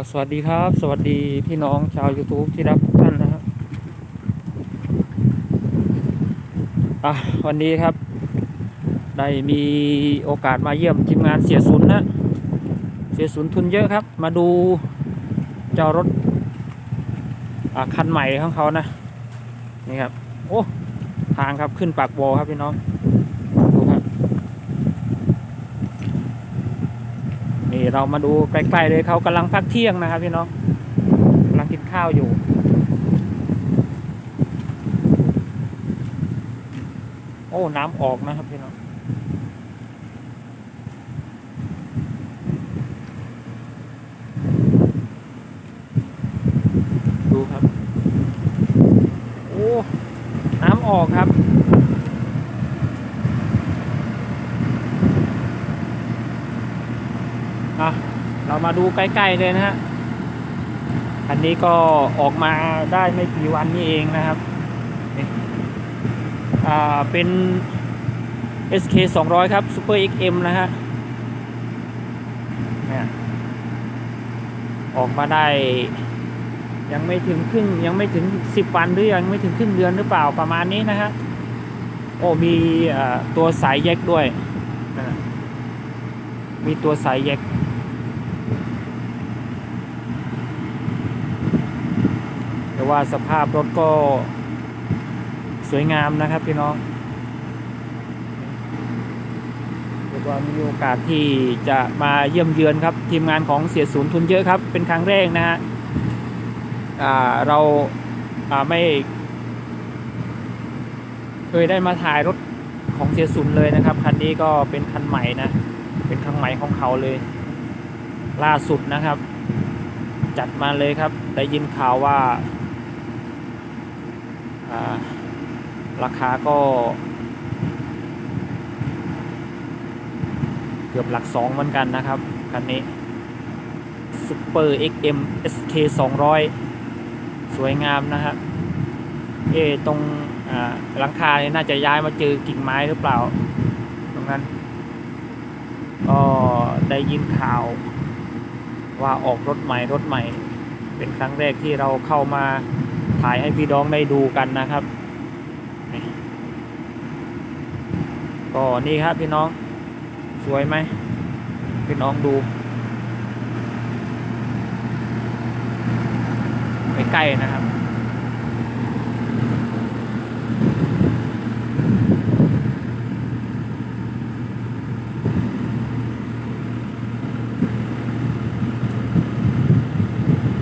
ก็สวัสดีครับ สวัสดีพี่น้องชาว YouTube ที่รักทุกท่านนะครับอะวันนี้ครับ ได้มีโอกาสมาเยี่ยมทีมงานเสียสุนนะเสียสุนทุนเยอะครับ มาดูเจ้ารถคันใหม่ของเขานะนี่ครับ โอ้ทางครับขึ้นปากโบอครับพี่น้อง ดูครับ นี่เรามาดูใกล้ๆเลยเขากำลังพักเที่ยงนะครับพี่น้องกำลังกินข้าวอยู่ โอ้น้ำออกนะครับพี่น้อง ดูครับ โอ้ น้ำออกครับ อะเรามาดูใกล้ๆเลยนะฮะอันนี้ก็ออกมาได้ไม่กี่วันนี้เองนะครับ อ่า เป็น SK 200 ครับ Super XM นะฮะเนี่ยออกมาได้ ยังไม่ถึงครึ่งยังไม่ถึง 10 วันหรือยังไม่ถึงครึ่งเดือนหรือเปล่าประมาณนี้นะฮะ โอ้ มีตัวสายแยกด้วย มีตัวสายแยก แต่ ว่าสภาพรถก็สวยงามนะครับพี่น้องเรียกว่ามีโอกาสที่จะมาเยี่ยมเยือนครับ ทีมงานของเสียศูนย์ทุนเยอะครับ เป็นครั้งแรกนะฮะเราไม่เคยได้มาถ่ายรถของเสียศูนย์เลยนะครับ คันนี้ก็เป็นคันใหม่นะ เป็นคันใหม่ของเขาเลย ล่าสุดนะครับ จัดมาเลยครับ ได้ยินข่าวว่า ราคาก็ เกือบหลักสองเหมือนกันนะครับ คันนี้ Super XM SK 200 สวยงามนะครับเอตรงหลังคาเนี่ยน่าจะย้ายมาเจอกิ่งไม้หรือเปล่า ตรงนั้น ก็ได้ยินข่าว ว่าออกรถใหม่รถใหม่ เป็นครั้งแรกที่เราเข้ามา ถ่ายให้พี่น้องได้ดูกันนะครับ ก็นี่ครับพี่น้องสวยไหมพี่น้องดูใกล้ๆนะครับ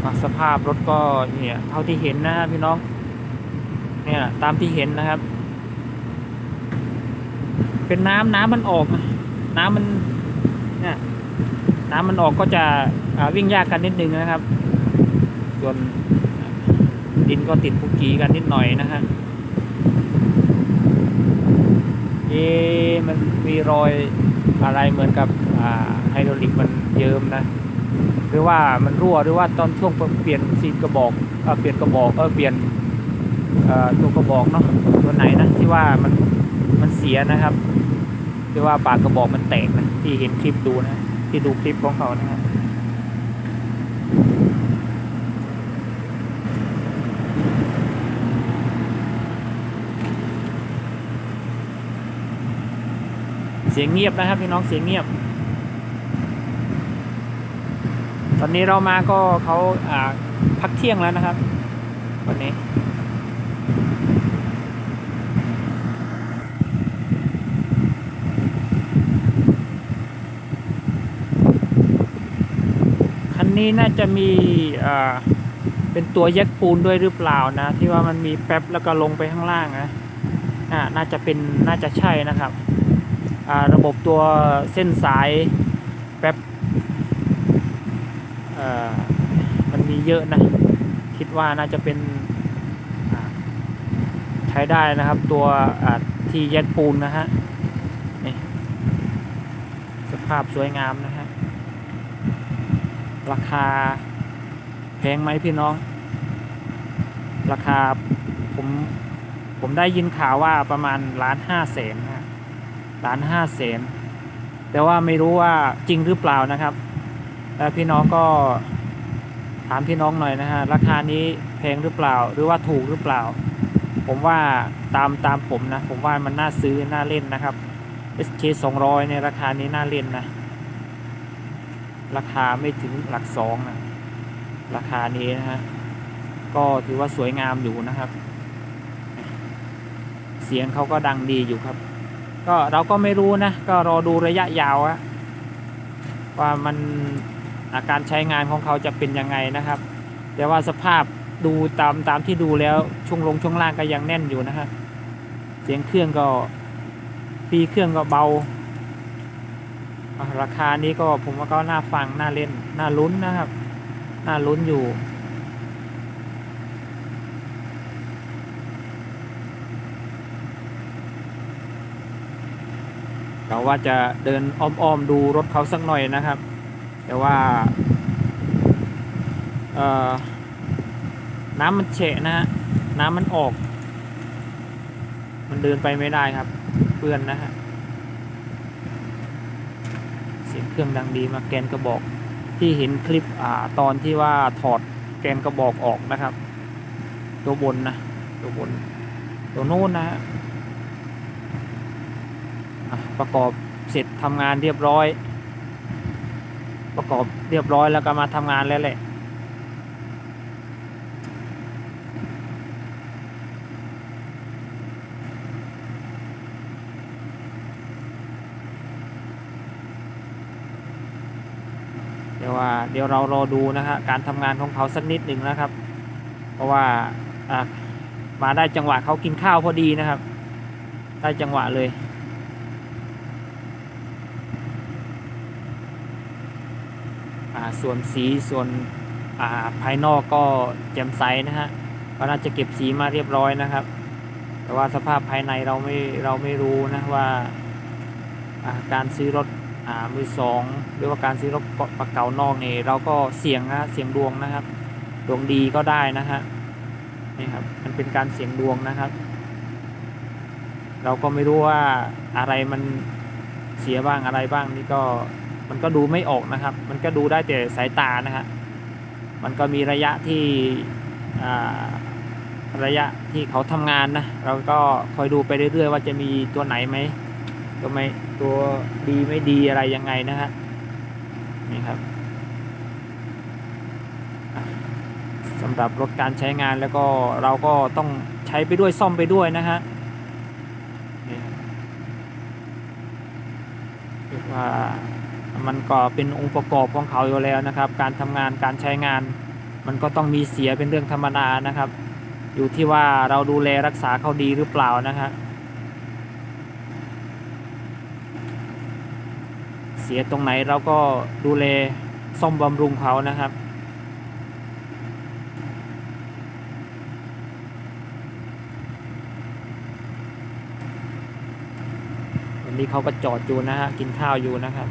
อะ สภาพรถก็เนี่ยเท่าที่เห็นนะฮะพี่น้อง เนี่ยตามที่เห็นนะครับ เป็นน้ำน้ำมันออกนะน้ำมันเนี่ยน้ำมันออกก็จะวิ่งยากกันนิดนึงนะครับ ส่วนดินก็ติดปุกกีกันนิดหน่อยนะฮะเอ๊มันมีรอยอะไรเหมือนกับไฮดรอลิกมันเยิ้มนะ หรือว่ามันรั่วหรือว่าตอนช่วงเปลี่ยนซีนกระบอกเปลี่ยนกระบอกเออเปลี่ยนตัวกระบอกเนาะตัวไหนนะที่ว่ามันมันเสียนะครับที่ว่าปากกระบอกมันแตกนะที่เห็นคลิปดูนะ ที่ดูคลิปของเขานะฮะเสียงเงียบนะครับพี่น้องเสียงเงียบ ตอนนี้เรามาก็เขาอ่าพักเที่ยงแล้วนะครับ วันนี้ คันนี้น่าจะมีเป็นตัวแยกปูนด้วยหรือเปล่านะ ที่ว่ามันมีแป๊บแล้วก็ลงไปข้างล่างนะน่าจะเป็นน่าจะใช่นะครับ ระบบตัวเส้นสายแป๊บ มันมีเยอะนะ คิดว่าน่าจะเป็นใช้ได้นะครับ ตัวที่แยกปูนนะฮะนี่สภาพสวยงามนะฮะ ราคาแพงไหมพี่น้อง ราคาผมผมได้ยินข่าวว่าประมาณล้านห้าแสนนะล้านห้าแสนแต่ว่าไม่รู้ว่าจริงหรือเปล่านะครับ แล้วพี่น้องก็ถามพี่น้องหน่อยนะฮะราคานี้แพงหรือเปล่า หรือว่าถูกหรือเปล่า ผมว่าตามตามผมนะ ผมว่ามันน่าซื้อน่าเล่นนะครับ SK 200 ในราคานี้น่าเล่นนะ ราคาไม่ถึงหลักสองนะราคานี้นะฮะก็ถือว่าสวยงามอยู่นะครับ เสียงเขาก็ดังดีอยู่ครับ ก็เราก็ไม่รู้นะ ก็รอดูระยะยาวอะว่ามัน การใช้งานของเขาจะเป็นยังไงนะครับ แต่ว่าสภาพดูตามตามที่ดูแล้วช่วงลงช่วงล่างก็ยังแน่นอยู่นะฮะเสียงเครื่องก็ปีเครื่องก็เบา ราคานี้ก็ผมว่าก็น่าฟังน่าเล่นน่าลุ้นนะครับ น่าลุ้นอยู่เราว่าจะเดินอ้อมๆดูรถเขาสักหน่อยนะครับ แต่ว่าเอ่อน้ำมันเฉะนะฮะน้ำมันออก มันเดินไปไม่ได้ครับ เปื้อนนะฮะเสียงเครื่องดังดีมาแกนกระบอกที่เห็นคลิปอ่าตอนที่ว่าถอดแกนกระบอกออกนะครับ ตัวบนนะตัวบน ตัวโน้นนะฮะประกอบเสร็จทำงานเรียบร้อย ประกอบเรียบร้อยแล้วก็มาทำงานแล้วแหละเดี๋ยวว่าเดี๋ยวเรารอดูนะฮะการทำงานของเขาสักนิดหนึ่งนะครับ เพราะว่ามาได้จังหวะเขากินข้าวพอดีนะครับ ได้จังหวะเลย อ่า ส่วนสีส่วนาภายนอกก็แจ่มใสนะฮะก็น่าจะเก็บสีมาเรียบร้อยนะครับ แต่ว่าสภาพภายในเราไม่เราไม่รู้นะว่าาการซื้อรถอมือสองหรือว่าการซื้อรถปะเก่านอกนี่เราก็เสี่ยงนะเสี่ยงดวงนะครับ ดวงดีก็ได้นะฮะนี่ครับมันเป็นการเสี่ยงดวงนะครับ เราก็ไม่รู้ว่าอะไรมันเสียบ้างอะไรบ้างนี่ก็ มันก็ดูไม่ออกนะครับ มันก็ดูได้แต่สายตานะฮะมันก็มีระยะที่ระยะที่เขาทำงานนะเราก็คอยดูไปเรื่อยๆ ว่าจะมีตัวไหนไหมตัวไม่ตัวดีไม่ดีอะไรยังไงนะฮะนี่ครับสำหรับรถการใช้งานแล้วก็เราก็ต้องใช้ไปด้วยซ่อมไปด้วยนะฮะนี่ครับเรียกว่า มันก็เป็นองค์ประกอบของเขาอยู่แล้วนะครับ การทำงานการใช้งาน มันก็ต้องมีเสียเป็นเรื่องธรรมดานะครับ อยู่ที่ว่าเราดูแลรักษาเขาดีหรือเปล่านะครับเสียตรงไหนเราก็ดูแลซ่อมบำรุงเขานะครับ วันนี้เขาก็จอดอยู่นะฮะกินข้าวอยู่นะครับ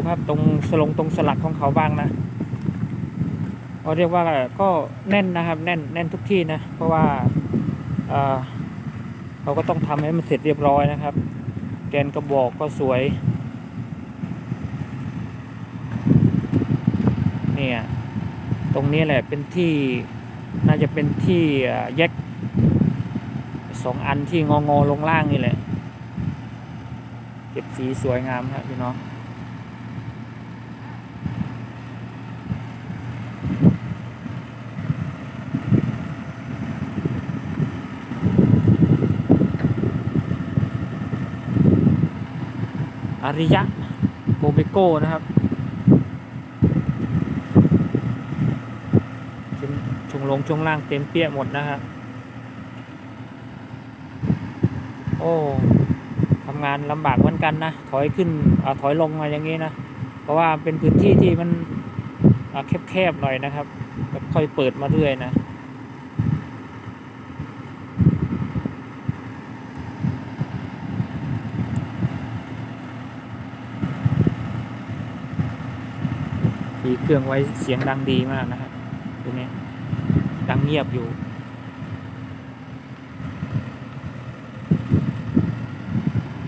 อ่ะมาดูครับ ตรงสลงตรงสลักของเขาบ้างนะเขาเรียกว่าก็แน่นนะครับ แน่นแน่นทุกที่นะ เพราะว่าเอ่อเราก็ต้องทำให้มันเสร็จเรียบร้อยนะครับ แกนกระบอกก็สวย เนี่ย ตรงนี้แหละเป็นที่น่าจะเป็นที่แยกสองอันที่งองอลงล่างนี่แหละ เก็บสีสวยงามครับพี่น้อง ริยะโกเบโก้นะครับช่วงช่วงลงช่วงล่างเต็มเปี้ยหมดนะครับโอ้ทำงานลำบากเหมือนกันนะ ถอยขึ้นอถอยลงมาอย่างนี้นะ เพราะว่าเป็นพื้นที่ที่มันแคบๆหน่อยนะครับก็ค่อยเปิดมาเรื่อยนะ มีเครื่องไว้เสียงดังดีมากนะครับตัวนี้ดังเงียบอยู่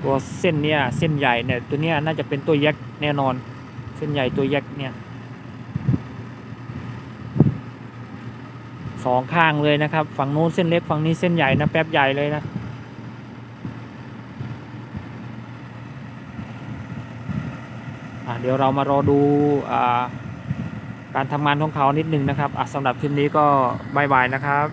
ตัวเส้นเนี้ยเส้นใหญ่เนี่ยตัวเนี้ยน่าจะเป็นตัวแยกแน่นอน เส้นใหญ่ตัวแยกเนี่ยสองข้างเลยนะครับ ฝั่งโน้นเส้นเล็กฝั่งนี้เส้นใหญ่นะแป๊บใหญ่เลยนะอะเดี๋ยวเรามารอดูอ่า การทำงานของเขานิดนึงนะครับสำหรับคลิปนี้ก็บายบายนะครับ